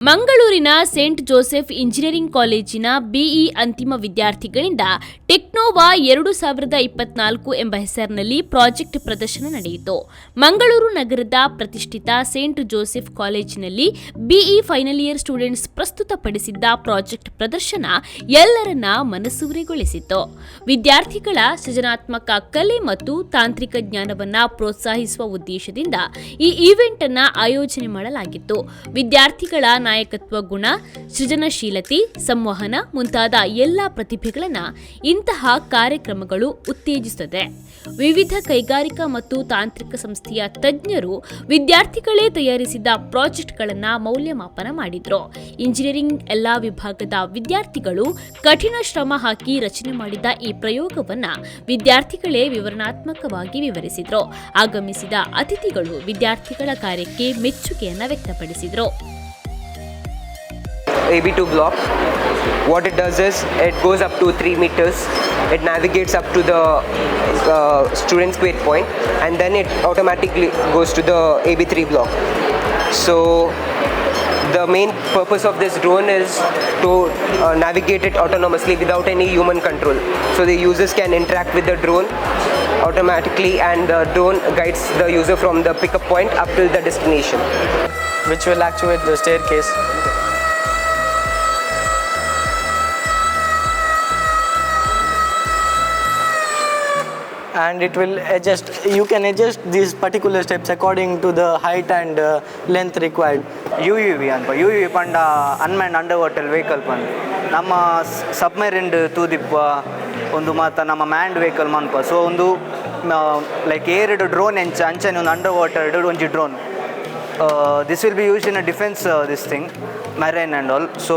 ಮಂಗಳೂರಿನ Saint Joseph engineering ಕಾಲೇಜಿನ BE ಅಂತಿಮ ವಿದ್ಯಾರ್ಥಿಗಳಿಂದ ಟೆಕ್ನೋವಾ ಎರಡು ಸಾವಿರದ ಇಪ್ಪತ್ನಾಲ್ಕು ಎಂಬ ಹೆಸರಿನಲ್ಲಿ ಪ್ರಾಜೆಕ್ಟ್ ಪ್ರದರ್ಶನ ನಡೆಯಿತು. ಮಂಗಳೂರು ನಗರದ ಪ್ರತಿಷ್ಠಿತ ಸೇಂಟ್ ಜೋಸೆಫ್ ಕಾಲೇಜಿನಲ್ಲಿ ಬಿಇ ಫೈನಲ್ ಇಯರ್ ಸ್ಟೂಡೆಂಟ್ಸ್ ಪ್ರಸ್ತುತಪಡಿಸಿದ್ದ ಪ್ರಾಜೆಕ್ಟ್ ಪ್ರದರ್ಶನ ಎಲ್ಲರನ್ನ ಮನಸೂರೆಗೊಳಿಸಿತು ವಿದ್ಯಾರ್ಥಿಗಳ ಸೃಜನಾತ್ಮಕ ಕಲೆ ಮತ್ತು ತಾಂತ್ರಿಕ ಜ್ಞಾನವನ್ನ ಪ್ರೋತ್ಸಾಹಿಸುವ ಉದ್ದೇಶದಿಂದ ಈ ಈವೆಂಟ್ ಅನ್ನು ಆಯೋಜನೆ ಮಾಡಲಾಗಿತ್ತು. ವಿದ್ಯಾರ್ಥಿಗಳ ನಾಯಕತ್ವ ಗುಣ, ಸೃಜನಶೀಲತೆ, ಸಂವಹನ ಮುಂತಾದ ಎಲ್ಲ ಪ್ರತಿಭೆಗಳನ್ನ ಇಂತಹ ಕಾರ್ಯಕ್ರಮಗಳು ಉತ್ತೇಜಿಸುತ್ತದೆ. ವಿವಿಧ ಕೈಗಾರಿಕಾ ಮತ್ತು ತಾಂತ್ರಿಕ ಸಂಸ್ಥೆಯ ತಜ್ಞರು ವಿದ್ಯಾರ್ಥಿಗಳೇ ತಯಾರಿಸಿದ ಪ್ರಾಜೆಕ್ಟ್ಗಳನ್ನು ಮೌಲ್ಯಮಾಪನ ಮಾಡಿದ್ರು. ಇಂಜಿನಿಯರಿಂಗ್ ಎಲ್ಲಾ ವಿಭಾಗದ ವಿದ್ಯಾರ್ಥಿಗಳು ಕಠಿಣ ಶ್ರಮ ಹಾಕಿ ರಚನೆ ಮಾಡಿದ ಈ ಪ್ರಯೋಗವನ್ನ ವಿದ್ಯಾರ್ಥಿಗಳೇ ವಿವರಣಾತ್ಮಕವಾಗಿ ವಿವರಿಸಿದ್ರು. ಆಗಮಿಸಿದ ಅತಿಥಿಗಳು ವಿದ್ಯಾರ್ಥಿಗಳ ಕಾರ್ಯಕ್ಕೆ ಮೆಚ್ಚುಗೆಯನ್ನು ವ್ಯಕ್ತಪಡಿಸಿದ್ರು. AB2 block. What it does is it goes up to 3 meters, it navigates up to the uh, student's grade point, and then it automatically goes to the AB3 block. So the main purpose of this drone is to uh, navigate it autonomously without any human control. So the users can interact with the drone automatically and the drone guides the user from the pickup point up till the destination. which will actuate the staircase. And it will adjust, you can adjust these particular steps according to the height and uh, length required. U U V ಅನ್ಪ U U V ಪಂಡ unmanned under water vehicle ಪಂಡ. ನಮ್ಮ ಸಬ್ಮೆರಿಂಡ್ ತೂದಿಪ್ಪ ಒಂದು ಮಾತ ನಮ್ಮ manned vehicle ಮನ್ಪ. So ಒಂದು ಲೈಕ್ ಏರ್ಡ್ ಡ್ರೋನ್ ಎಂಚ ಅಂಚನೆ ಒಂದು ಅಂಡರ್ ವಾಟರ್ ಒಂಜಿ drone Uh, this will be used in a defense uh, this thing, marine and all. So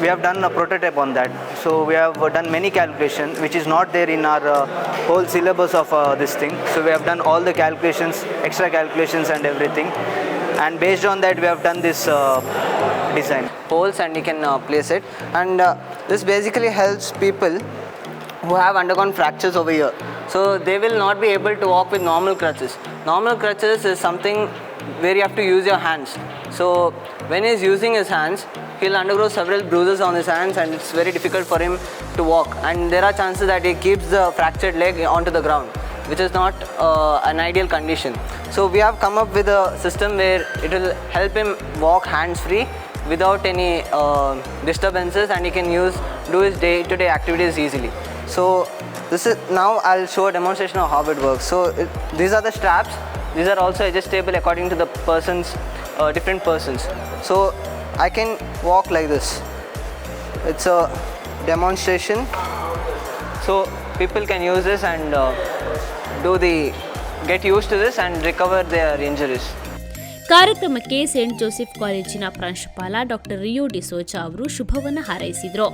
we have done a prototype on that. So we have done many calculations, which is not there in our uh, whole syllabus of uh, this thing. So we have done all the calculations, extra calculations and everything. And based on that, we have done this uh, design. poles, and you can uh, place it. And uh, this basically helps people who have undergone fractures over here. So they will not be able to walk with normal crutches. Normal crutches is something where you have to use your hands so when he's using his hands he'll undergo several bruises on his hands and it's very difficult for him to walk and there are chances that he keeps the fractured leg onto the ground which is not uh, an ideal condition. So we have come up with a system where it will help him walk hands-free without any uh, disturbances and he can use do his day-to-day activities easily. So this is now I'll show a demonstration of how it works. So it, these are the straps. These are also adjustable according to the person's uh, different persons. So I can walk like this. It's a demonstration. So people can use this and uh, do the get used to this and recover their injuries. ಕಾರ್ಯಕ್ರಮಕ್ಕೆ Saint Joseph ಕಾಲೇಜಿನ ಪ್ರಾಂಶುಪಾಲ doctor ರಿಯೋ ಡಿಸೋಜಾ ಅವರು ಶುಭವನ್ನು ಹಾರೈಸಿದರು.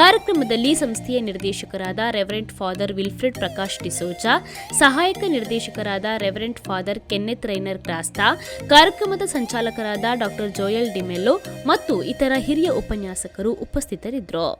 ಕಾರ್ಯಕ್ರಮದಲ್ಲಿ ಸಂಸ್ಥೆಯ ನಿರ್ದೇಶಕರಾದ reverend father Wilfred Prakash D'Souza ಸಹಾಯಕ ನಿರ್ದೇಶಕರಾದ reverend father Kenneth Rayner Crasta, ಕಾರ್ಯಕ್ರಮದ ಸಂಚಾಲಕರಾದ ಡಾಕ್ಟರ್ ಜೋಯಲ್ ಡಿಮೆಲ್ಲೋ ಮತ್ತು ಇತರ ಹಿರಿಯ ಉಪನ್ಯಾಸಕರು ಉಪಸ್ಥಿತರಿದ್ದರು.